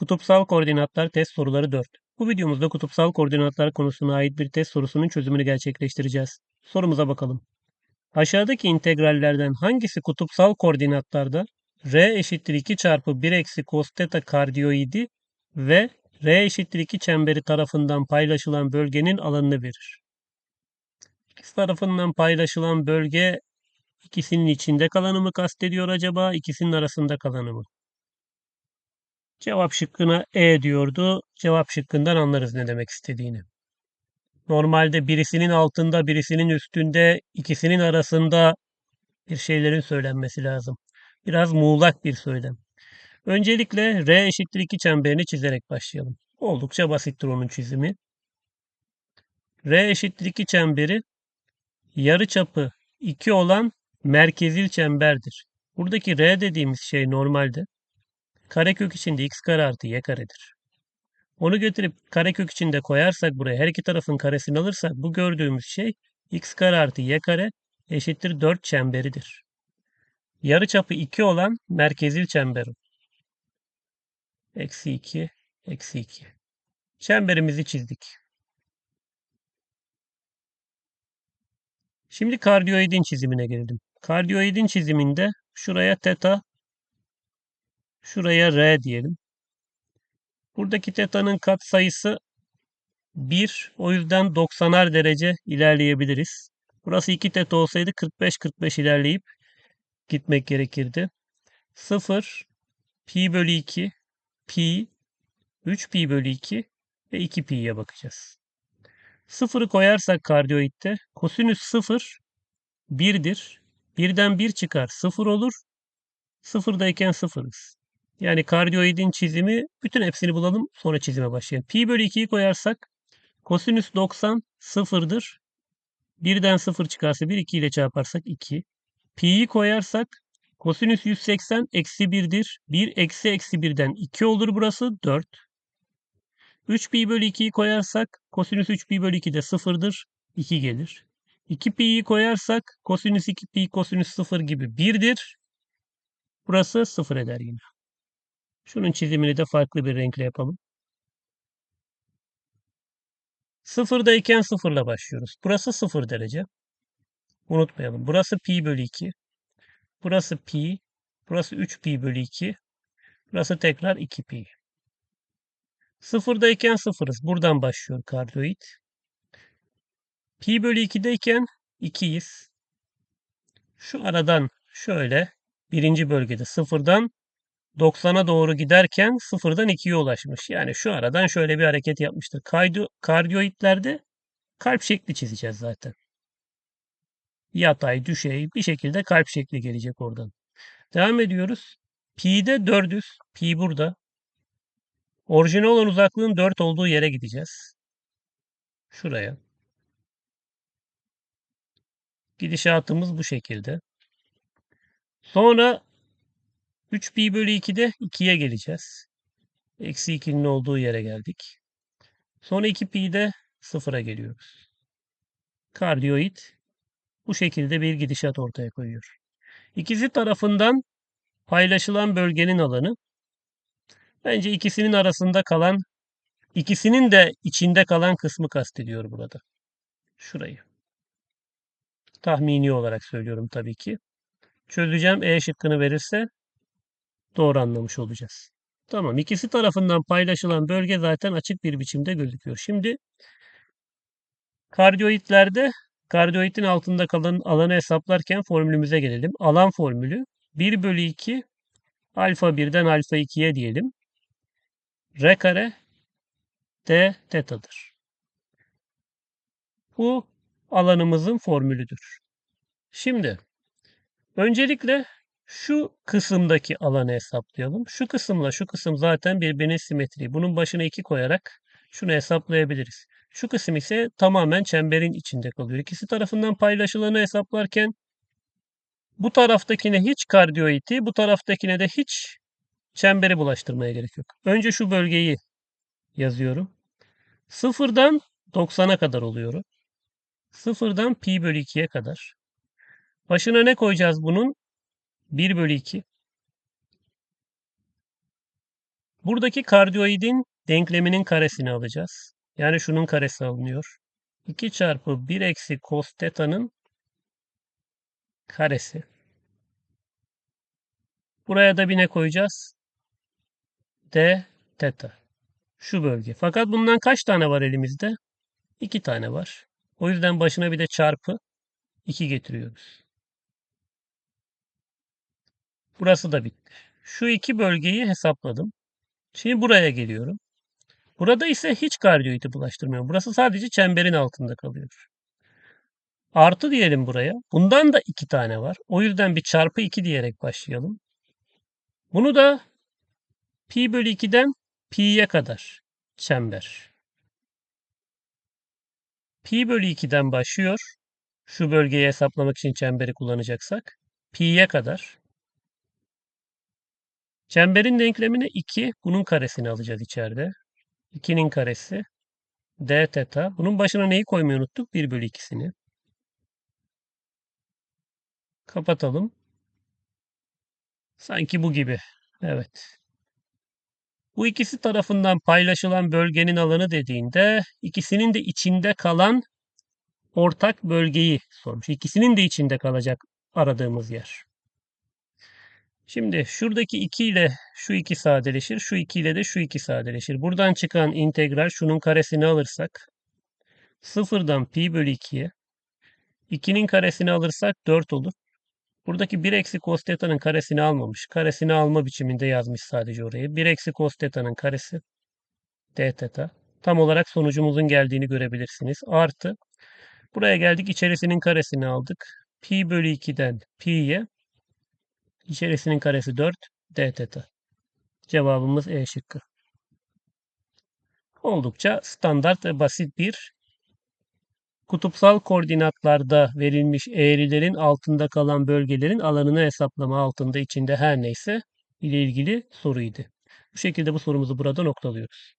Kutupsal koordinatlar test soruları 4. Bu videomuzda kutupsal koordinatlar konusuna ait bir test sorusunun çözümünü gerçekleştireceğiz. Sorumuza bakalım. Aşağıdaki integrallerden hangisi kutupsal koordinatlarda r eşittir 2 çarpı 1 eksi cos theta kardioidi ve r eşittir 2 çemberi tarafından paylaşılan bölgenin alanını verir? İkisi tarafından paylaşılan bölge ikisinin içinde kalanı mı kastediyor acaba, ikisinin arasında kalanı mı? Cevap şıkkına E diyordu. Cevap şıkkından anlarız ne demek istediğini. Normalde birisinin altında, birisinin üstünde, ikisinin arasında bir şeylerin söylenmesi lazım. Biraz muğlak bir söylem. Öncelikle R eşittir 2 çemberini çizerek başlayalım. Oldukça basittir onun çizimi. R eşittir 2 çemberi yarıçapı 2 olan merkezil çemberdir. Buradaki R dediğimiz şey normalde karekök içinde x kare artı y karedir. Onu götürüp karekök içinde koyarsak buraya her iki tarafın karesini alırsak bu gördüğümüz şey x kare artı y kare eşittir 4 çemberidir. Yarıçapı 2 olan merkezil çember. Eksi 2, eksi 2. Çemberimizi çizdik. Şimdi kardiyoidin çizimine gelelim. Kardiyoidin çiziminde şuraya teta, şuraya r diyelim. Buradaki teta'nın kat sayısı 1. O yüzden 90'ar derece ilerleyebiliriz. Burası 2 teta olsaydı 45-45 ilerleyip gitmek gerekirdi. 0, pi bölü 2, pi, 3 pi bölü 2 ve 2 pi'ye bakacağız. 0'ı koyarsak kardiyoitte kosinüs 0 1'dir. 1'den 1 çıkar 0 olur. 0'dayken 0'ız. Yani kardiyoidin çizimi bütün hepsini bulalım sonra çizime başlayalım. Pi bölü 2'yi koyarsak kosinüs 90 sıfırdır. 1'den 0 çıkarsa 1, 2 ile çarparsak 2. Pi'yi koyarsak kosinüs 180 eksi 1'dir. 1 eksi eksi 1'den 2 olur burası 4. 3 pi bölü 2'yi koyarsak kosinüs 3 pi bölü 2 de 0'dır. 2 gelir. 2 pi'yi koyarsak kosinüs 2 pi kosinüs 0 gibi 1'dir. Burası 0 eder yine. Şunun çizimini de farklı bir renkle yapalım. Sıfırdayken sıfırla başlıyoruz. Burası sıfır derece. Unutmayalım. Burası pi bölü 2. Burası pi. Burası 3 pi bölü 2. Burası tekrar 2 pi. Sıfırdayken sıfırız. Buradan başlıyor kardiyoid. Pi bölü 2'deyken 2'yiz. Şu aradan şöyle birinci bölgede sıfırdan 90'a doğru giderken sıfırdan 2'ye ulaşmış. Yani şu aradan şöyle bir hareket yapmıştır. Kaydı, kardiyoidlerde kalp şekli çizeceğiz zaten. Yatay, düşey bir şekilde kalp şekli gelecek oradan. Devam ediyoruz. Pi'de 400. Pi burada. Orijinal olan uzaklığın 4 olduğu yere gideceğiz. Şuraya. Gidişatımız bu şekilde. Sonra 3 pi bölü 2'de 2'ye geleceğiz. Eksi 2'nin olduğu yere geldik. Sonra 2 pi'de 0'a geliyoruz. Kardiyoid bu şekilde bir gidişat ortaya koyuyor. İkisi tarafından paylaşılan bölgenin alanı bence ikisinin arasında kalan ikisinin de içinde kalan kısmı kastediyor burada. Şurayı. Tahmini olarak söylüyorum tabii ki. Çözeceğim E şıkkını verirse doğru anlamış olacağız. Tamam ikisi tarafından paylaşılan bölge zaten açık bir biçimde gözüküyor. Şimdi kardiyoidlerde kardiyoidin altında kalan alanı hesaplarken formülümüze gelelim. Alan formülü 1 bölü 2 alfa 1'den alfa 2'ye diyelim. R kare D tetadır. Bu alanımızın formülüdür. Şimdi öncelikle şu kısımdaki alanı hesaplayalım. Şu kısımla şu kısım zaten birbirine simetri. Bunun başına 2 koyarak şunu hesaplayabiliriz. Şu kısım ise tamamen çemberin içinde kalıyor. İkisi tarafından paylaşılanı hesaplarken bu taraftakine hiç kardiyoidi, bu taraftakine de hiç çemberi bulaştırmaya gerek yok. Önce şu bölgeyi yazıyorum. Sıfırdan 90'a kadar oluyor. Sıfırdan pi bölü 2'ye kadar. Başına ne koyacağız bunun? 1 bölü 2. Buradaki kardioidin denkleminin karesini alacağız. Yani şunun karesi alınıyor. 2 çarpı 1 eksi cos teta'nın karesi. Buraya da bir ne koyacağız? D teta. Şu bölge. Fakat bundan kaç tane var elimizde? 2 tane var. O yüzden başına bir de çarpı 2 getiriyoruz. Burası da bitti. Şu iki bölgeyi hesapladım. Şimdi buraya geliyorum. Burada ise hiç kardioidi bulaştırmıyorum. Burası sadece çemberin altında kalıyor. Artı diyelim buraya. Bundan da iki tane var. O yüzden bir çarpı 2 diyerek başlayalım. Bunu da pi bölü 2'den pi'ye kadar çember. Pi bölü 2'den başlıyor. Şu bölgeyi hesaplamak için çemberi kullanacaksak. Pi'ye kadar. Çemberin denklemine 2. Bunun karesini alacağız içeride. 2'nin karesi. D teta. Bunun başına neyi koymayı unuttuk? 1 bölü 2'sini. Kapatalım. Sanki bu gibi. Evet. Bu ikisi tarafından paylaşılan bölgenin alanı dediğinde ikisinin de içinde kalan ortak bölgeyi sormuş. İkisinin de içinde kalacak aradığımız yer. Şimdi şuradaki 2 ile şu 2 sadeleşir. Şu 2 ile de şu 2 sadeleşir. Buradan çıkan integral şunun karesini alırsak sıfırdan pi bölü 2'ye 2'nin karesini alırsak 4 olur. Buradaki 1 eksi cos teta'nın karesini almamış. Karesini alma biçiminde yazmış sadece oraya. 1 eksi cos teta'nın karesi d teta. Tam olarak sonucumuzun geldiğini görebilirsiniz. Artı. Buraya geldik içerisinin karesini aldık. Pi bölü 2'den pi'ye İçerisinin karesi 4 d teta. Cevabımız E şıkkı. Oldukça standart ve basit bir kutupsal koordinatlarda verilmiş eğrilerin altında kalan bölgelerin alanını hesaplama altında içinde her neyse ile ilgili soruydu. Bu şekilde bu sorumuzu burada noktalıyoruz.